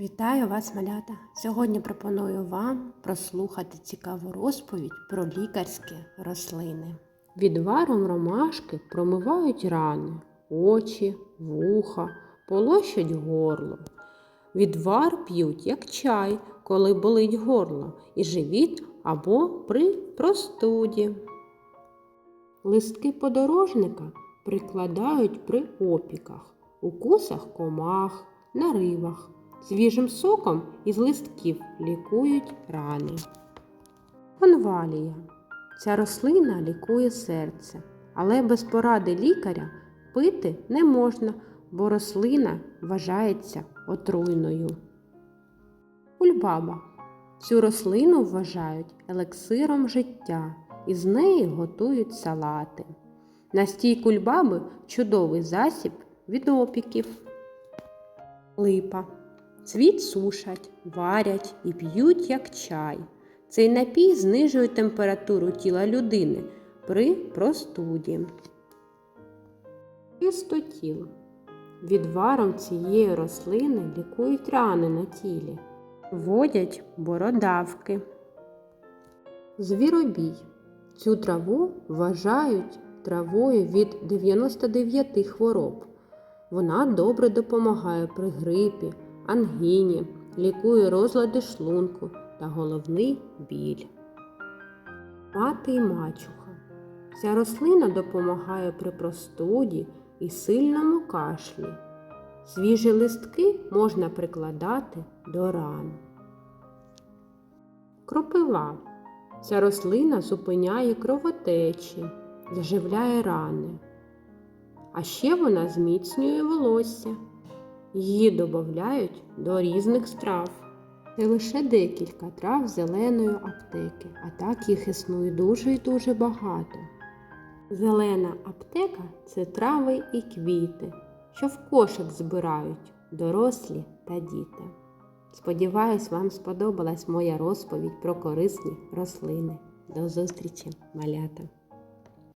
Вітаю вас, малята! Сьогодні пропоную вам прослухати цікаву розповідь про лікарські рослини. Відваром ромашки промивають рани, очі, вуха, полощать горло. Відвар п'ють, як чай, коли болить горло, і живіт або при простуді. Листки подорожника прикладають при опіках, укусах комах, наривах. Свіжим соком із листків лікують рани. Конвалія. Ця рослина лікує серце, але без поради лікаря пити не можна, бо рослина вважається отруйною. Кульбаба. Цю рослину вважають елексиром життя, і з неї готують салати. Настій кульбаби чудовий засіб від опіків. Липа. Цвіт сушать, варять і п'ють як чай. Цей напій знижує температуру тіла людини при простуді. Чистотіл. Відваром цієї рослини лікують рани на тілі, вводять бородавки. Звіробій. Цю траву вважають травою від 99 хвороб. Вона добре допомагає при грипі, ангіні, лікує розлади шлунку та головний біль. Мати і мачуха. Ця рослина допомагає при простуді і сильному кашлі. Свіжі листки можна прикладати до ран. Кропива. Ця рослина зупиняє кровотечі, заживляє рани. А ще вона зміцнює волосся. Її додають до різних страв. Це лише декілька трав зеленої аптеки, а так їх існує дуже і дуже багато. Зелена аптека це трави і квіти, що в кошик збирають дорослі та діти. Сподіваюсь, вам сподобалась моя розповідь про корисні рослини. До зустрічі, малята!